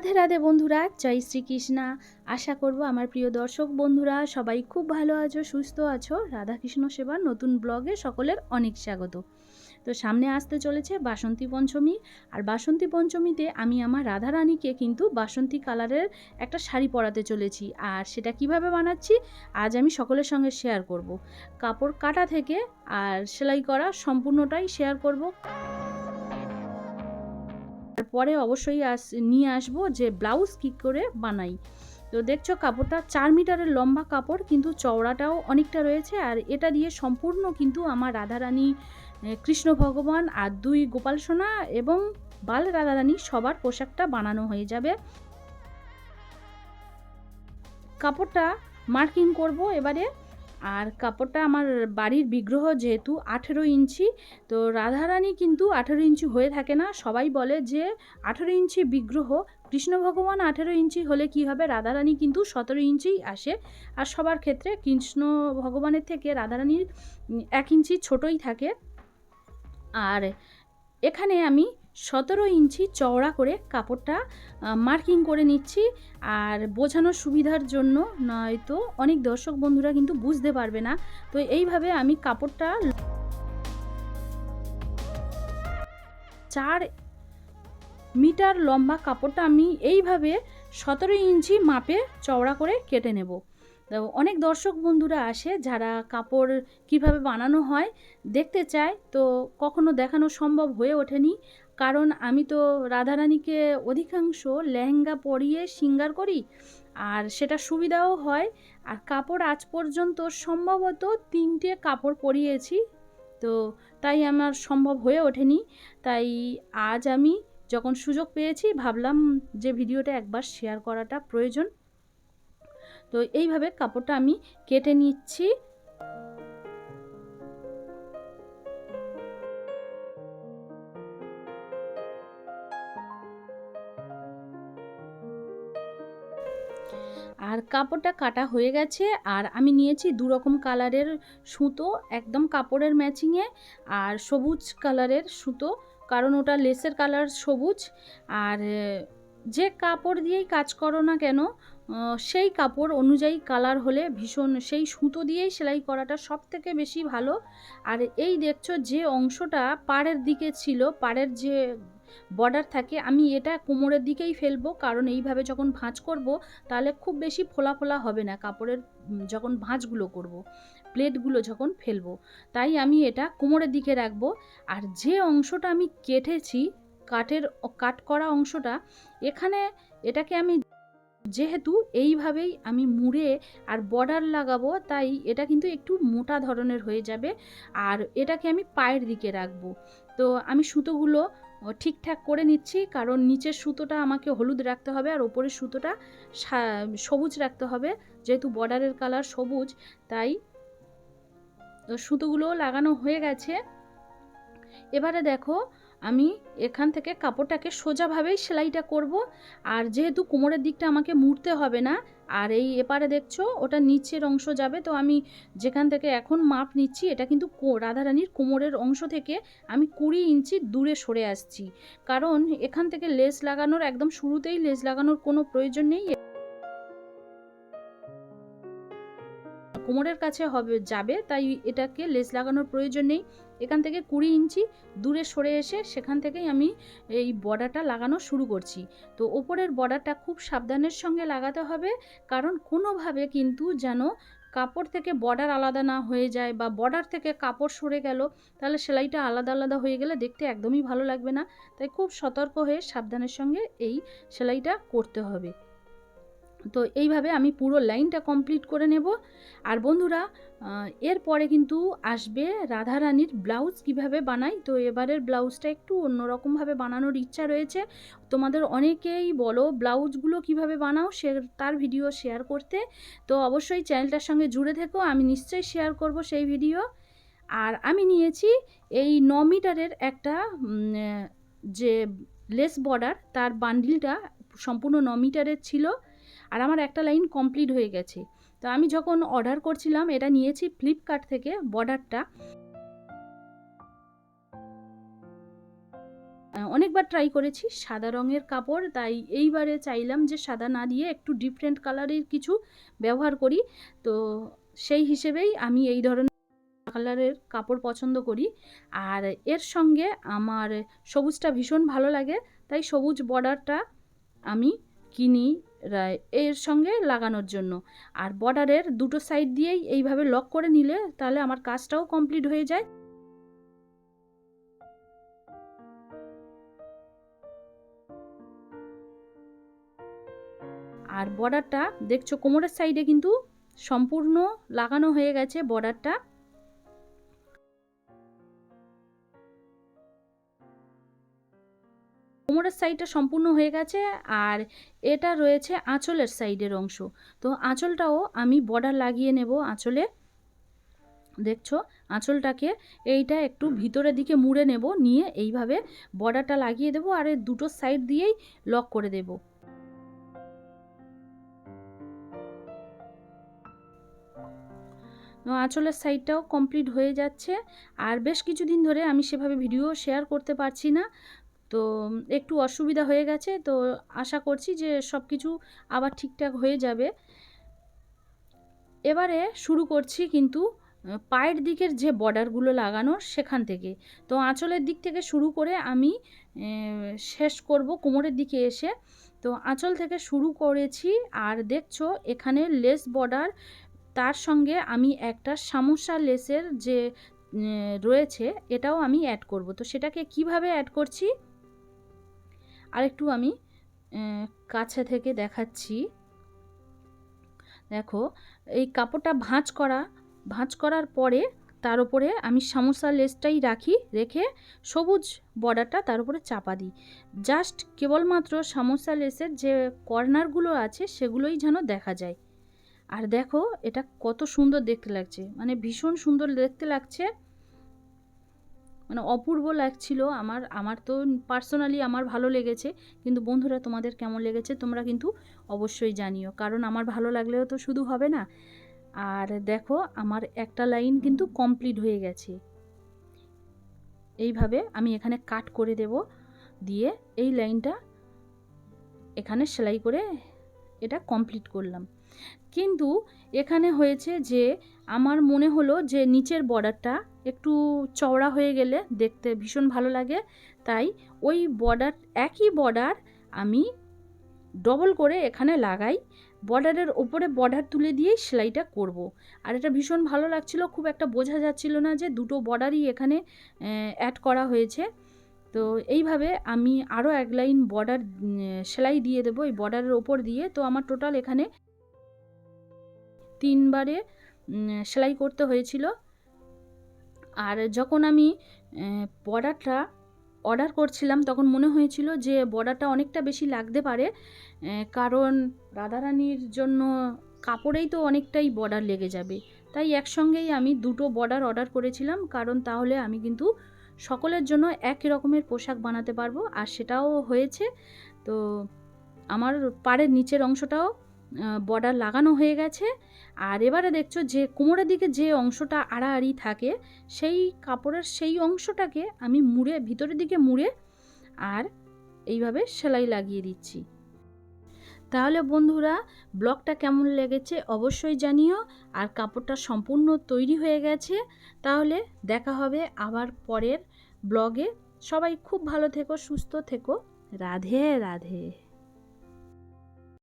রাধে রাধে বন্ধুরা, জয় শ্রীকৃষ্ণা। আশা করব আমার প্রিয় দর্শক বন্ধুরা, সবাই খুব ভালো আছো, সুস্থ আছো। রাধাকৃষ্ণ সেবার নতুন ব্লগে সকলের অনেক স্বাগত। তো সামনে আসতে চলেছে বাসন্তী পঞ্চমী, আর বাসন্তী পঞ্চমীতে আমি আমার রাধা রানীকে কিন্তু বাসন্তী কালারের একটা শাড়ি পরাতে চলেছি। আর সেটা কীভাবে বানাচ্ছি, আজ আমি সকলের সঙ্গে শেয়ার করব। কাপড় কাটা থেকে আর সেলাই করা সম্পূর্ণটাই শেয়ার করব। পরে অবশ্যই আস, নিয়ে আসব যে ব্লাউজ কী করে বানাই। তো দেখছ কাপড়টা চার মিটারের লম্বা কাপড়, কিন্তু চওড়াটাও অনেকটা রয়েছে। আর এটা দিয়ে সম্পূর্ণ কিন্তু আমার রাধারানী কৃষ্ণ ভগবান আর দুই গোপাল সোনা এবং বাল রাধারানী সবার পোশাকটা বানানো হয়ে যাবে। কাপড়টা মার্কিং করব এবারে। আর কাপড়টা আমার বাড়ির বিগ্রহ যেহেতু আঠেরো ইঞ্চি, তো রাধারানী কিন্তু আঠেরো ইঞ্চি হয়ে থাকে না। সবাই বলে যে আঠেরো ইঞ্চি বিগ্রহ, কৃষ্ণ ভগবান আঠেরো ইঞ্চি হলে কি হবে? রাধারানী কিন্তু সতেরো ইঞ্চিই আসে। আর সবার ক্ষেত্রে কৃষ্ণ ভগবানের থেকে রাধারানীর এক ইঞ্চি ছোটই থাকে। আর এখানে আমি সতেরো ইঞ্চি চওড়া করে কাপড়টা মার্কিং করে নিচ্ছি। আর বোঝানোর সুবিধার জন্য নয়তো অনেক দর্শক বন্ধুরা কিন্তু বুঝতে পারবে না। তো এইভাবে আমি কাপড়টা চার মিটার লম্বা কাপড়টা আমি এইভাবে সতেরো ইঞ্চি মাপে চওড়া করে কেটে নেব। অনেক দর্শক বন্ধুরা আসে যারা কাপড় কীভাবে বানানো হয় দেখতে চায়, তো কখনো দেখানো সম্ভব হয়ে ওঠেনি। কারণ আমি তো রাধারানীকে অধিকাংশ লেহেঙ্গা পরিয়ে সিঙ্গার করি, আর সেটা সুবিধাও হয়। আর কাপড় আজ পর্যন্ত সম্ভবত তিনটে কাপড় পরিয়েছি, তো তাই আমার সম্ভব হয়ে ওঠেনি। তাই আজ আমি যখন সুযোগ পেয়েছি, ভাবলাম যে ভিডিওটা একবার শেয়ার করাটা প্রয়োজন। তো এইভাবে কাপড়টা আমি কেটে নিচ্ছি। আর কাপড়টা কাটা হয়ে গেছে আর আমি নিয়েছি দু রকম কালারের সুতো, একদম কাপড়ের ম্যাচিংয়ে আর সবুজ কালারের সুতো, কারণ ওটা লেসের কালার সবুজ। আর যে কাপড় দিয়েই কাজ করো না কেন সেই কাপড় অনুযায়ী কালার হলে ভীষণ, সেই সুতো দিয়েই সেলাই করাটা সব থেকে বেশি ভালো। আর এই দেখছ যে অংশটা পাড়ের দিকে ছিল, পাড়ের যে বর্ডার থাকে, আমি এটা কোমরের দিকেই ফেলব, কারণ এইভাবে যখন ভাঁজ করব, তাহলে খুব বেশি ফোলা ফোলা হবে না, কাপড়ের যখন ভাঁজগুলো করব। প্লেটগুলো যখন ফেলব তাই আমি এটা কোমরের দিকে রাখব, আর যে অংশটা আমি কেটেছি, কাঠের কাট করা অংশটা, এখানে এটাকে আমি যেহেতু এইভাবেই আমি মুড়ে আর বর্ডার লাগাবো, তাই এটা কিন্তু একটু মোটা ধরনের হয়ে যাবে, আর এটাকে আমি পায়ের দিকে রাখব তো আমি সুতোগুলো ঠিকঠাক করে নিচ্ছি, কারণ নিচের সুতোটা আমাকে হলুদ রাখতে হবে আর ওপরের সুতোটা সবুজ রাখতে হবে। যেহেতু বর্ডারের কালার সবুজ, তাই সুতোগুলো লাগানো হয়ে গেছে। এবারে দেখো, আমি এখান থেকে কাপড়টাকে সোজাভাবেই সেলাইটা করব। আর যেহেতু কোমরের দিকটা আমাকে মুড়তে হবে না আর এই এপারে দেখছ, ওটা নিচের অংশ যাবে, তো আমি যেখান থেকে এখন মাপ নিচ্ছি, এটা কিন্তু রাধারানীর কোমরের অংশ থেকে আমি কুড়ি ইঞ্চি দূরে সরে আসছি। কারণ এখান থেকে লেস লাগানোর, একদম শুরুতেই লেস লাগানোর কোনো প্রয়োজন নেই। কোমরের কাছে হবে, যাবে, তাই এটাকে লেস লাগানোর প্রয়োজন নেই। এখান থেকে কুড়ি ইঞ্চি দূরে সরে এসে সেখান থেকেই আমি এই বর্ডারটা লাগানো শুরু করছি। তো ওপরের বর্ডারটা খুব সাবধানের সঙ্গে লাগাতে হবে, কারণ কোনোভাবে কিন্তু যেন কাপড় থেকে বর্ডার আলাদা না হয়ে যায় বা বর্ডার থেকে কাপড় সরে গেল, তাহলে সেলাইটা আলাদা আলাদা হয়ে গেলে দেখতে একদমই ভালো লাগবে না। তাই খুব সতর্ক হয়ে সাবধানের সঙ্গে এই সেলাইটা করতে হবে। তো এইভাবে আমি পুরো লাইনটা কমপ্লিট করে নেব। আর বন্ধুরা এরপরে কিন্তু আসবে রাধারানীর ব্লাউজ কীভাবে বানাই। তো এবারের ব্লাউজটা একটু অন্যরকমভাবে বানানোর ইচ্ছা রয়েছে। তোমাদের অনেকেই বলো ব্লাউজগুলো কীভাবে বানাও সে তার ভিডিও শেয়ার করতে। তো অবশ্যই চ্যানেলটার সঙ্গে জুড়ে থেকো, আমি নিশ্চয়ই শেয়ার করব সেই ভিডিও। আর আমি নিয়েছি এই ন মিটারের একটা যে লেস বর্ডার, তার বান্ডিলটা সম্পূর্ণ ন মিটারের ছিল। আর আমার একটা লাইন কমপ্লিট হয়ে গেছে। তো আমি যখন অর্ডার করছিলাম, এটা নিয়েছি ফ্লিপকার্ট থেকে বর্ডারটা। অনেকবার ট্রাই করেছি, সাদা রঙের কাপড়, তাই এইবারে চাইলাম যে সাদা না দিয়ে একটু ডিফারেন্ট কালারের কিছু ব্যবহার করি। তো সেই হিসেবেই আমি এই ধরনের কালারের কাপড় পছন্দ করি। আর এর সঙ্গে আমার সবুজটা ভীষণ ভালো লাগে, তাই সবুজ বর্ডারটা আমি কিনি এর সঙ্গে লাগানোর জন্য। আর বর্ডারের দুটো সাইড দিয়েই এইভাবে লক করে নিলে তাহলে আমার কাজটাও কমপ্লিট হয়ে যায়। আর বর্ডারটা দেখছ কোমরের সাইডে কিন্তু সম্পূর্ণ লাগানো হয়ে গেছে বর্ডারটা। কোমরের সাইডটা সম্পূর্ণ হয়ে গেছে আর এটা রয়েছে আঁচলের সাইডের অংশ। তো আঁচলটাও আমি বর্ডার লাগিয়ে নেব আঁচলে। দেখছ? আঁচলটাকে এইটা একটু ভিতরের দিকে মুড়ে নেব, নিয়ে এইভাবে বর্ডারটা লাগিয়ে দেবো আর দুটো সাইড দিয়েই লক করে দেবো। আঁচলের সাইডটাও কমপ্লিট হয়ে যাচ্ছে। আর বেশ কিছুদিন ধরে আমি সেভাবে ভিডিও শেয়ার করতে পারছি না। তো একটু অসুবিধা হয়ে গেছে। তো আশা করছি যে সব কিছু আবার ঠিকঠাক হয়ে যাবে। এবারে শুরু করছি কিন্তু পায়ের দিকের যে বর্ডারগুলো লাগানো সেখান থেকে। তো আঁচলের দিক থেকে শুরু করে আমি শেষ করব কোমরের দিকে এসে। তো আঁচল থেকে শুরু করেছি আর দেখছ এখানে লেস বর্ডার, তার সঙ্গে আমি একটা সামোসা লেসের যে রয়েছে এটাও আমি অ্যাড করব। তো সেটাকে কীভাবে অ্যাড করছি? আরেকটু আমি কাছে থেকে দেখাচ্ছি। দেখো, এই কাপড়টা ভাঁজ করা, ভাঁজ করার পরে তার উপরে আমি সামোসা লেসটাই রাখি, রেখে সবুজ বর্ডারটা তার উপরে চাপা দিই। জাস্ট কেবলমাত্র সামোসা লেসের যে কর্নারগুলো আছে সেগুলোই যেন দেখা যায়। আর দেখো, এটা কত সুন্দর দেখতে লাগছে মানে ভীষণ সুন্দর দেখতে লাগছে। মানে অপূর্ব লাগছিল। আমার আমার তো পার্সোনালি আমার ভালো লেগেছে। কিন্তু বন্ধুরা, তোমাদের কেমন লেগেছে তোমরা কিন্তু অবশ্যই জানিও। কারণ আমার ভালো লাগলেও তো শুধু হবে না। আর দেখো, আমার একটা লাইন কিন্তু কমপ্লিট হয়ে গেছে। এইভাবে আমি এখানে কাট করে দেব। দিয়ে এই লাইনটা এখানে সেলাই করে এটা কমপ্লিট করলাম। কিন্তু এখানে হয়েছে যে, আমার মনে হলো যে নিচের বর্ডারটা একটু চওড়া হয়ে গেলে দেখতে ভীষণ ভালো লাগে। তাই ওই বর্ডার, একই বর্ডার আমি ডবল করে এখানে লাগাই। বর্ডারের ওপরে বর্ডার তুলে দিয়েই সেলাইটা করব। আর এটা ভীষণ ভালো লাগছিল, খুব একটা বোঝা যাচ্ছিল না যে দুটো বর্ডারই এখানে অ্যাড করা হয়েছে। তো এইভাবে আমি আরও এক লাইন বর্ডার সেলাই দিয়ে দেবো। এই বর্ডারের ওপর দিয়ে তো আমার টোটাল এখানে তিনবারে সেলাই করতে হয়েছিল। আর যখন আমি বর্ডারটা অর্ডার করছিলাম, তখন মনে হয়েছিল যে বর্ডারটা অনেকটা বেশি লাগতে পারে কারণ রাধারানীর জন্য কাপড়েই তো অনেকটাই বর্ডার লেগে যাবে। তাই একসঙ্গেই আমি দুটো বর্ডার অর্ডার করেছিলাম, কারণ তাহলে আমি কিন্তু সকলের জন্য একই রকমের পোশাক বানাতে পারব। আর সেটাও হয়েছে, তো আমার পাড়ের নিচের অংশটাও বর্ডার লাগানো হয়ে গেছে। আর এবারে দেখছ যে কোমরের দিকে যে অংশটা আড়াআড়ি থাকে, সেই কাপড়ের সেই অংশটাকে আমি মুড়ে, ভিতরের দিকে মুড়ে আর এইভাবে সেলাই লাগিয়ে দিচ্ছি। তাহলে বন্ধুরা, ব্লগটা কেমন লেগেছে অবশ্যই জানিও। আর কাপড়টা সম্পূর্ণ তৈরি হয়ে গেছে। তাহলে দেখা হবে আবার পরের ব্লগে। সবাই খুব ভালো থেকো, সুস্থ থেকো। রাধে রাধে।